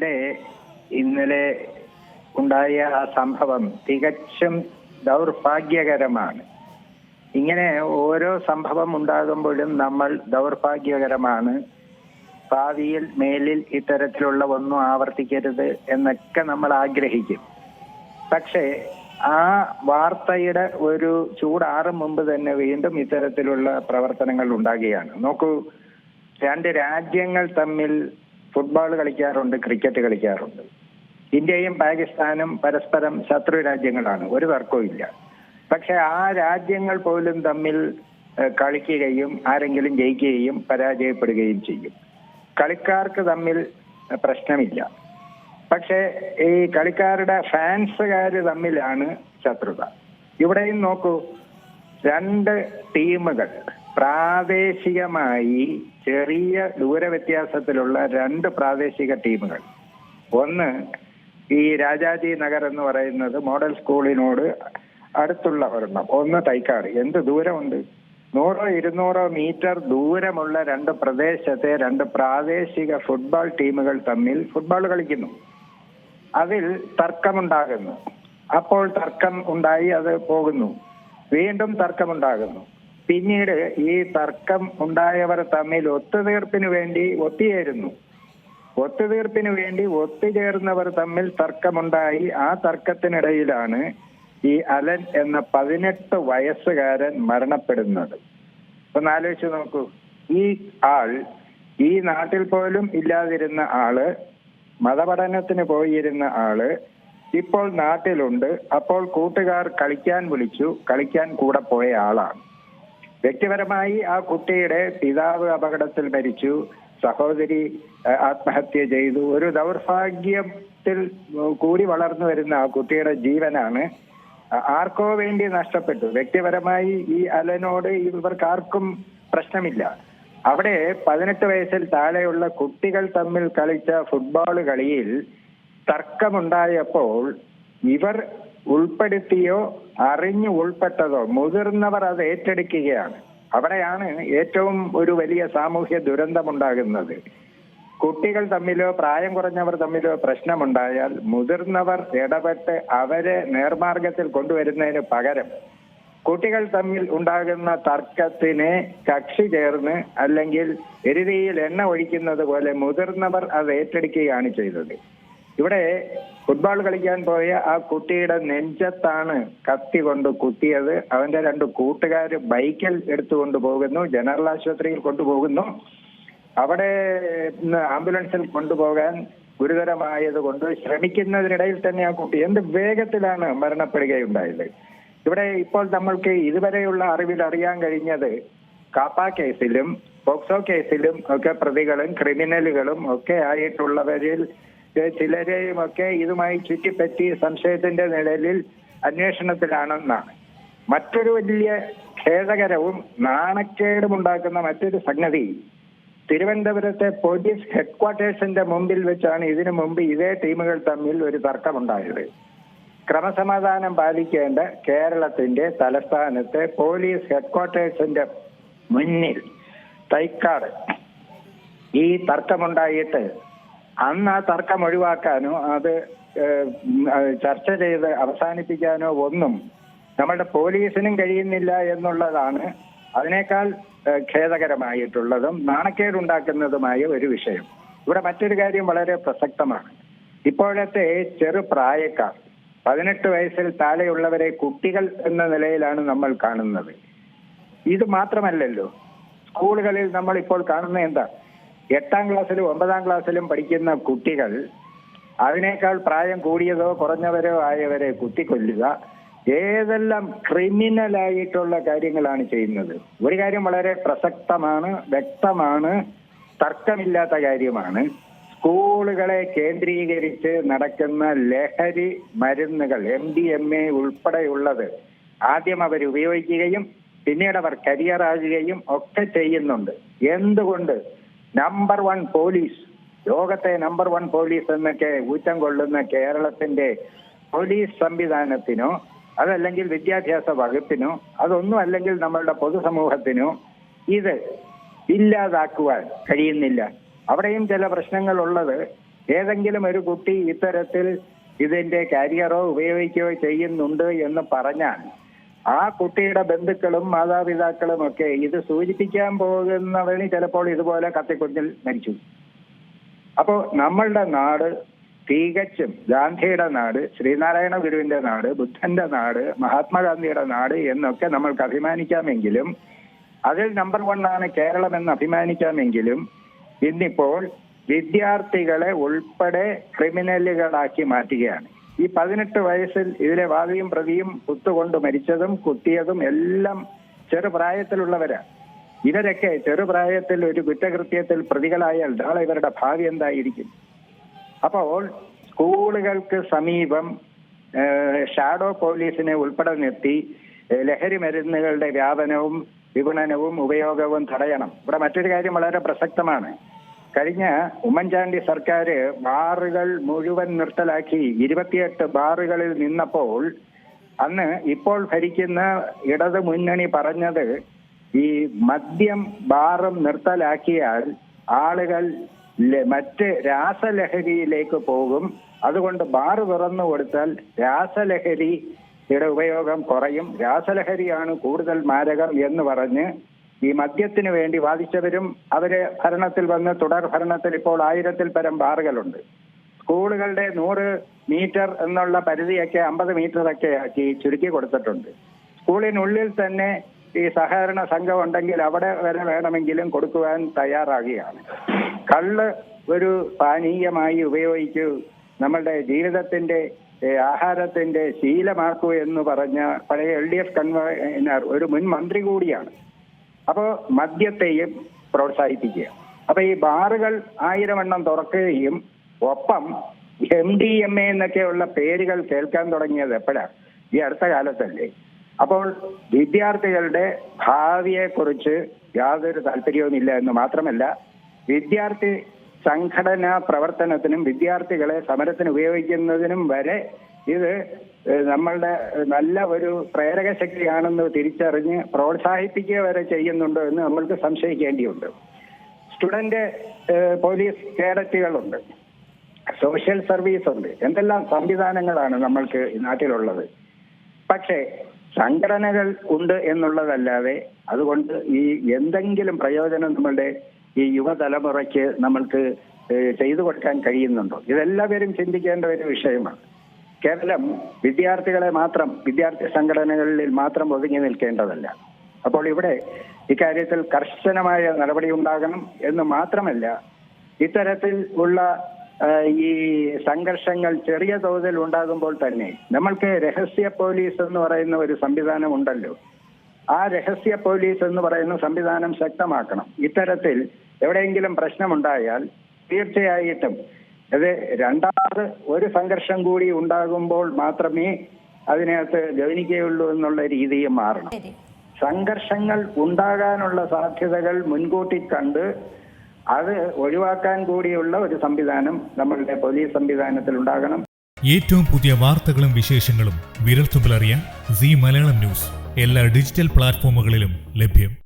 ഇവിടെ ഇന്നലെ ഉണ്ടായ ആ സംഭവം തികച്ചും ദൗർഭാഗ്യകരമാണ്. ഇങ്ങനെ ഓരോ സംഭവം ഉണ്ടാകുമ്പോഴും നമ്മൾ ദൗർഭാഗ്യകരമാണ്. ഭാവിയിൽ മേലിൽ ഇത്തരത്തിലുള്ള ഒന്നും ആവർത്തിക്കരുത് എന്നൊക്കെ നമ്മൾ ആഗ്രഹിക്കും. പക്ഷേ ആ വാർത്തയുടെ ഒരു ചൂടാറും മുമ്പ് തന്നെ വീണ്ടും ഇത്തരത്തിലുള്ള പ്രവർത്തനങ്ങൾ ഉണ്ടാകുകയാണ്. നോക്കൂ രണ്ട് രാജ്യങ്ങൾ തമ്മിൽ ഫുട്ബോൾ കളിക്കാറുണ്ട് ക്രിക്കറ്റ് കളിക്കാറുണ്ട്. ഇന്ത്യയും പാകിസ്ഥാനും പരസ്പരം ശത്രു രാജ്യങ്ങളാണ് ഒരു തർക്കവും ഇല്ല. പക്ഷെ ആ രാജ്യങ്ങൾ പോലും തമ്മിൽ കളിക്കുകയും ആരെങ്കിലും ജയിക്കുകയും പരാജയപ്പെടുകയും ചെയ്യും. കളിക്കാർക്ക് തമ്മിൽ പ്രശ്നമില്ല. പക്ഷെ ഈ കളിക്കാരുടെ ഫാൻസുകാർ തമ്മിലാണ് ശത്രുത. ഇവിടെയും നോക്കൂ രണ്ട് ടീമുകൾ പ്രാദേശികമായി ചെറിയ ദൂരവ്യത്യാസത്തിലുള്ള രണ്ട് പ്രാദേശിക ടീമുകൾ. ഒന്ന് ഈ രാജാജി നഗർ എന്ന് പറയുന്നത് മോഡൽ സ്കൂളിനോട് അടുത്തുള്ള ഒരെണ്ണം. ഒന്ന് തൈക്കാട്. എന്ത് ദൂരമുണ്ട്? നൂറോ ഇരുന്നൂറോ മീറ്റർ ദൂരമുള്ള രണ്ട് പ്രദേശത്തെ രണ്ട് പ്രാദേശിക ഫുട്ബോൾ ടീമുകൾ തമ്മിൽ ഫുട്ബോൾ കളിക്കുന്നു. അതിൽ തർക്കമുണ്ടാകുന്നു. അപ്പോൾ തർക്കം ഉണ്ടായി അത് പോകുന്നു. വീണ്ടും തർക്കമുണ്ടാകുന്നു. പിന്നീട് ഈ തർക്കം ഉണ്ടായവർ തമ്മിൽ ഒത്തുതീർപ്പിന് വേണ്ടി ഒത്തുചേരുന്നു. ഒത്തുതീർപ്പിന് വേണ്ടി ഒത്തുചേർന്നവർ തമ്മിൽ തർക്കമുണ്ടായി. ആ തർക്കത്തിനിടയിലാണ് ഈ അലൻ എന്ന പതിനെട്ട് വയസ്സുകാരൻ മരണപ്പെടുന്നത്. ഒന്ന് ആലോചിച്ച് നോക്കൂ. ഈ ആൾ ഈ നാട്ടിൽ പോലും ഇല്ലാതിരുന്ന ആൾ മതപഠനത്തിന് പോയിരുന്ന ആൾ ഇപ്പോൾ നാട്ടിലുണ്ട്. അപ്പോൾ കൂട്ടുകാർ കളിക്കാൻ വിളിച്ചു. കളിക്കാൻ കൂടെ പോയ ആളാണ്. വ്യക്തിപരമായി ആ കുട്ടിയുടെ പിതാവ് അപകടത്തിൽ മരിച്ചു സഹോദരി ആത്മഹത്യ ചെയ്തു. ഒരു ദൗർഭാഗ്യത്തിൽ കൂടി വളർന്നു വരുന്ന ആ കുട്ടിയുടെ ജീവനാണ്. ആർക്കോ വേണ്ടി നഷ്ടപ്പെട്ടു. വ്യക്തിപരമായി ഈ അലനോട് ഇവർക്ക് ആർക്കും പ്രശ്നമില്ല. അവിടെ പതിനെട്ട് വയസ്സിൽ താഴെയുള്ള കുട്ടികൾ തമ്മിൽ കളിച്ച ഫുട്ബോൾ കളിയിൽ തർക്കമുണ്ടായപ്പോൾ ഇവർ ഉൾപ്പെടുത്തിയോ അറിഞ്ഞു ഉൾപ്പെട്ടതോ മുതിർന്നവർ അത് ഏറ്റെടുക്കുകയാണ്. അവിടെയാണ് ഏറ്റവും ഒരു വലിയ സാമൂഹ്യ ദുരന്തമുണ്ടാകുന്നത്. കുട്ടികൾ തമ്മിലോ പ്രായം കുറഞ്ഞവർ തമ്മിലോ പ്രശ്നമുണ്ടായാൽ മുതിർന്നവർ ഇടപെട്ട് അവരെ നേർമാർഗത്തിൽ കൊണ്ടുവരുന്നതിന് പകരം കുട്ടികൾ തമ്മിൽ ഉണ്ടാകുന്ന തർക്കത്തിന് കക്ഷി ചേർന്ന് അല്ലെങ്കിൽ എരുതിയിൽ എണ്ണ ഒഴിക്കുന്നത് പോലെ മുതിർന്നവർ അത് ഏറ്റെടുക്കുകയാണ് ചെയ്തത്. ഇവിടെ ഫുട്ബോൾ കളിക്കാൻ പോയ ആ കുട്ടിയുടെ നെഞ്ചത്താണ് കത്തി കൊണ്ട് കുത്തിയത്. അവന്റെ രണ്ട് കൂട്ടുകാർ ബൈക്കിൽ എടുത്തുകൊണ്ട് പോകുന്നു ജനറൽ ആശുപത്രിയിൽ കൊണ്ടുപോകുന്നു അവിടെ ആംബുലൻസിൽ കൊണ്ടുപോകാൻ ഗുരുതരമായത് കൊണ്ട് ശ്രമിക്കുന്നതിനിടയിൽ തന്നെ ആ കുട്ടി എന്ത് വേഗത്തിലാണ് മരണപ്പെടുകയുണ്ടായത്. ഇവിടെ ഇപ്പോൾ നമ്മൾക്ക് ഇതുവരെയുള്ള അറിവിൽ അറിയാൻ കഴിഞ്ഞത് കാപ്പ കേസിലും പോക്സോ കേസിലും ഒക്കെ പ്രതികളും ക്രിമിനലുകളും ഒക്കെ ആയിട്ടുള്ളവരിൽ ഏഹ് ചിലരെയും ഒക്കെ ഇതുമായി ചുറ്റിപ്പറ്റി സംശയത്തിന്റെ നിഴലിൽ അന്വേഷണത്തിലാണെന്നാണ്. മറ്റൊരു വലിയ ഖേദകരവും നാണക്കേടും ഉണ്ടാക്കുന്ന മറ്റൊരു സംഗതി തിരുവനന്തപുരത്തെ പോലീസ് ഹെഡ്ക്വാർട്ടേഴ്സിന്റെ മുമ്പിൽ വെച്ചാണ് ഇതിനു മുമ്പ് ഇതേ ടീമുകൾ തമ്മിൽ ഒരു തർക്കമുണ്ടായത്. ക്രമസമാധാനം പാലിക്കേണ്ട കേരളത്തിന്റെ തലസ്ഥാനത്തെ പോലീസ് ഹെഡ്ക്വാർട്ടേഴ്സിന്റെ മുന്നിൽ തൈക്കാട്. ഈ തർക്കമുണ്ടായിട്ട് അന്ന് ആ തർക്കം ഒഴിവാക്കാനോ അത് ചർച്ച ചെയ്ത് അവസാനിപ്പിക്കാനോ ഒന്നും നമ്മുടെ പോലീസിനും കഴിയുന്നില്ല എന്നുള്ളതാണ് അതിനേക്കാൾ ഖേദകരമായിട്ടുള്ളതും നാണക്കേടുണ്ടാക്കുന്നതുമായ ഒരു വിഷയം. ഇവിടെ മറ്റൊരു കാര്യം വളരെ പ്രസക്തമാണ്. ഇപ്പോഴത്തെ ചെറുപ്രായക്കാർ പതിനെട്ട് വയസ്സിൽ താഴെയുള്ളവരെ കുട്ടികൾ എന്ന നിലയിലാണ് നമ്മൾ കാണുന്നത്. ഇത് മാത്രമല്ലല്ലോ സ്കൂളുകളിൽ നമ്മൾ ഇപ്പോൾ കാണുന്ന എന്താ? എട്ടാം ക്ലാസ്സിലും ഒമ്പതാം ക്ലാസ്സിലും പഠിക്കുന്ന കുട്ടികൾ അതിനേക്കാൾ പ്രായം കൂടിയതോ കുറഞ്ഞവരോ ആയവരെ കുത്തിക്കൊല്ലുക. ഏതെല്ലാം ക്രിമിനലായിട്ടുള്ള കാര്യങ്ങളാണ് ചെയ്യുന്നത്? ഒരു കാര്യം വളരെ പ്രസക്തമാണ് വ്യക്തമാണ് തർക്കമില്ലാത്ത കാര്യമാണ്. സ്കൂളുകളെ കേന്ദ്രീകരിച്ച് നടക്കുന്ന ലഹരി മരുന്നുകൾ എം ഡി എം എ ഉൾപ്പെടെയുള്ളത് ആദ്യം അവർ ഉപയോഗിക്കുകയും പിന്നീട് അവർ കരിയർ ആകുകയും ഒക്കെ ചെയ്യുന്നുണ്ട്. എന്തുകൊണ്ട്? നമ്പർ വൺ പോലീസ് ലോകത്തെ നമ്പർ വൺ പോലീസ് എന്നൊക്കെ ഊറ്റം കൊള്ളുന്ന കേരളത്തിന്റെ പോലീസ് സംവിധാനത്തിനോ അതല്ലെങ്കിൽ വിദ്യാഭ്യാസ വകുപ്പിനോ അതൊന്നും അല്ലെങ്കിൽ നമ്മളുടെ പൊതുസമൂഹത്തിനോ ഇത് ഇല്ലാതാക്കുവാൻ കഴിയുന്നില്ല. അവിടെയും ചില പ്രശ്നങ്ങൾ ഉള്ളത് ഏതെങ്കിലും ഒരു കുട്ടി ഇത്തരത്തിൽ ഇതിന്റെ കാരിയറോ ഉപയോഗിക്കുകയോ ചെയ്യുന്നുണ്ട് എന്ന് പറഞ്ഞാൽ ആ കുട്ടിയുടെ ബന്ധുക്കളും മാതാപിതാക്കളും ഒക്കെ ഇത് സൂചിപ്പിക്കാൻ പോകുന്നവന് ചിലപ്പോൾ ഇതുപോലെ കത്തിക്കുഞ്ഞിൽ മരിച്ചു. അപ്പോ നമ്മളുടെ നാട് തികച്ചും ഗാന്ധിയുടെ നാട് ശ്രീനാരായണ ഗുരുവിന്റെ നാട് ബുദ്ധന്റെ നാട് മഹാത്മാഗാന്ധിയുടെ നാട് എന്നൊക്കെ നമ്മൾക്ക് അഭിമാനിക്കാമെങ്കിലും അതിൽ നമ്പർ വൺ ആണ് കേരളം എന്ന് അഭിമാനിക്കാമെങ്കിലും ഇന്നിപ്പോൾ വിദ്യാർത്ഥികളെ ഉൾപ്പെടെ ക്രിമിനലുകളാക്കി മാറ്റുകയാണ്. ഈ പതിനെട്ട് വയസ്സിൽ ഇതിലെ വാദിയും പ്രതിയും കുത്തുകൊണ്ട് മരിച്ചതും കുത്തിയതും എല്ലാം ചെറുപ്രായത്തിലുള്ളവരാ. ഇവരൊക്കെ ചെറുപ്രായത്തിൽ ഒരു കുറ്റകൃത്യത്തിൽ പ്രതികളായാൽ നാളെ ഇവരുടെ ഭാവി എന്തായിരിക്കും? അപ്പോൾ സ്കൂളുകൾക്ക് സമീപം ഷാഡോ പോലീസിനെ ഉൾപ്പെടെ നിർത്തി ലഹരി മരുന്നുകളുടെ വ്യാപനവും വിപണനവും ഉപയോഗവും തടയണം. ഇവിടെ മറ്റൊരു കാര്യം വളരെ പ്രസക്തമാണ്. കഴിഞ്ഞ ഉമ്മൻചാണ്ടി സർക്കാർ ബാറുകൾ മുഴുവൻ നിർത്തലാക്കി ഇരുപത്തിയെട്ട് ബാറുകളിൽ നിന്നപ്പോൾ അന്ന് ഇപ്പോൾ ഭരിക്കുന്ന ഇടത് മുന്നണി പറഞ്ഞത് ഈ മദ്യം ബാറും നിർത്തലാക്കിയാൽ ആളുകൾ മറ്റ് രാസലഹരിയിലേക്ക് പോകും. അതുകൊണ്ട് ബാറ് തുറന്നു കൊടുത്താൽ രാസലഹരിയുടെ ഉപയോഗം കുറയും. രാസലഹരിയാണ് കൂടുതൽ മാരകം എന്ന് പറഞ്ഞ് ഈ മദ്യത്തിന് വേണ്ടി വാദിച്ചവരും അവർ ഭരണത്തിൽ വന്ന് തുടർ ഭരണത്തിൽ ഇപ്പോൾ ആയിരത്തിൽ പരം ബാറുകളുണ്ട്. സ്കൂളുകളുടെ നൂറ് മീറ്റർ എന്നുള്ള പരിധിയൊക്കെ അമ്പത് മീറ്ററൊക്കെ ആക്കി ചുരുക്കി കൊടുത്തിട്ടുണ്ട്. സ്കൂളിനുള്ളിൽ തന്നെ ഈ സഹകരണ സംഘം ഉണ്ടെങ്കിൽ അവിടെ വരെ വേണമെങ്കിലും കൊടുക്കുവാൻ തയ്യാറാകുകയാണ്. കള്ള് ഒരു പാനീയമായി ഉപയോഗിക്കൂ നമ്മളുടെ ജീവിതത്തിന്റെ ആഹാരത്തിന്റെ ശീലമാക്കൂ എന്ന് പറഞ്ഞ പഴയ എൽ ഡി എഫ് കൺവീനർ ഒരു മുൻ മന്ത്രി കൂടിയാണ്. അപ്പോൾ മദ്യത്തെയും പ്രോത്സാഹിപ്പിക്കുക. അപ്പൊ ഈ ബാറുകൾ ആയിരം എണ്ണം തുറക്കുകയും ഒപ്പം എം ഡി എം എ എന്നൊക്കെയുള്ള പേരുകൾ കേൾക്കാൻ തുടങ്ങിയത് എപ്പോഴാണ് ഈ അടുത്ത കാലത്തല്ലേ. അപ്പോൾ വിദ്യാർത്ഥികളുടെ ഭാവിയെ കുറിച്ച് യാതൊരു താല്പര്യവുമില്ല എന്ന് മാത്രമല്ല വിദ്യാർത്ഥി സംഘടനാ പ്രവർത്തനത്തിനും വിദ്യാർത്ഥികളെ സമരത്തിന് ഉപയോഗിക്കുന്നതിനും വരെ ഇത് നമ്മളുടെ നല്ല ഒരു പ്രേരക ശക്തിയാണെന്ന് തിരിച്ചറിഞ്ഞ് പ്രോത്സാഹിപ്പിക്കുക വരെ ചെയ്യുന്നുണ്ടോ എന്ന് നമ്മൾക്ക് സംശയിക്കേണ്ടിയുണ്ട്. സ്റ്റുഡന്റ് പോലീസ് കേഡറ്റുകളുണ്ട്. സോഷ്യൽ സർവീസ് ഉണ്ട് എന്തെല്ലാം സംവിധാനങ്ങളാണ് നമ്മൾക്ക് നാട്ടിലുള്ളത്. പക്ഷേ സംഘടനകൾ ഉണ്ട് എന്നുള്ളതല്ലാതെ അതുകൊണ്ട് ഈ എന്തെങ്കിലും പ്രയോജനം നമ്മളുടെ ഈ യുവതലമുറയ്ക്ക് നമ്മൾക്ക് ചെയ്തു കൊടുക്കാൻ കഴിയുന്നുണ്ടോ? ഇതെല്ലാവരും ചിന്തിക്കേണ്ട ഒരു വിഷയമാണ്. കേവലം വിദ്യാർത്ഥികളെ മാത്രം വിദ്യാർത്ഥി സംഘടനകളിൽ മാത്രം ഒതുങ്ങി നിൽക്കേണ്ടതല്ല. അപ്പോൾ ഇവിടെ ഇക്കാര്യത്തിൽ കർശനമായ നടപടി ഉണ്ടാകണം എന്ന് മാത്രമല്ല ഇത്തരത്തിൽ ഉള്ള ഈ സംഘർഷങ്ങൾ ചെറിയ തോതിൽ ഉണ്ടാകുമ്പോൾ തന്നെ നമ്മൾക്ക് രഹസ്യ പോലീസ് എന്ന് പറയുന്ന ഒരു സംവിധാനം ഉണ്ടല്ലോ. ആ രഹസ്യ പോലീസ് എന്ന് പറയുന്ന സംവിധാനം ശക്തമാക്കണം. ഇത്തരത്തിൽ എവിടെയെങ്കിലും പ്രശ്നമുണ്ടായാൽ തീർച്ചയായിട്ടും അത് രണ്ടാമത് ഒരു സംഘർഷം കൂടി ഉണ്ടാകുമ്പോൾ മാത്രമേ അതിനകത്ത് ഗവനിക്കുകയുള്ളൂ എന്നുള്ള രീതിയും മാറണം. സംഘർഷങ്ങൾ ഉണ്ടാകാനുള്ള സാധ്യതകൾ മുൻകൂട്ടി കണ്ട് അത് ഒഴിവാക്കാൻ കൂടിയുള്ള ഒരു സംവിധാനം നമ്മളുടെ പോലീസ് സംവിധാനത്തിൽ ഉണ്ടാകണം. ഏറ്റവും പുതിയ വാർത്തകളും വിശേഷങ്ങളും വിരൽത്തുമ്പിലറിയാൻ സി മലയാളം ന്യൂസ് എല്ലാ ഡിജിറ്റൽ പ്ലാറ്റ്ഫോമുകളിലും ലഭ്യം.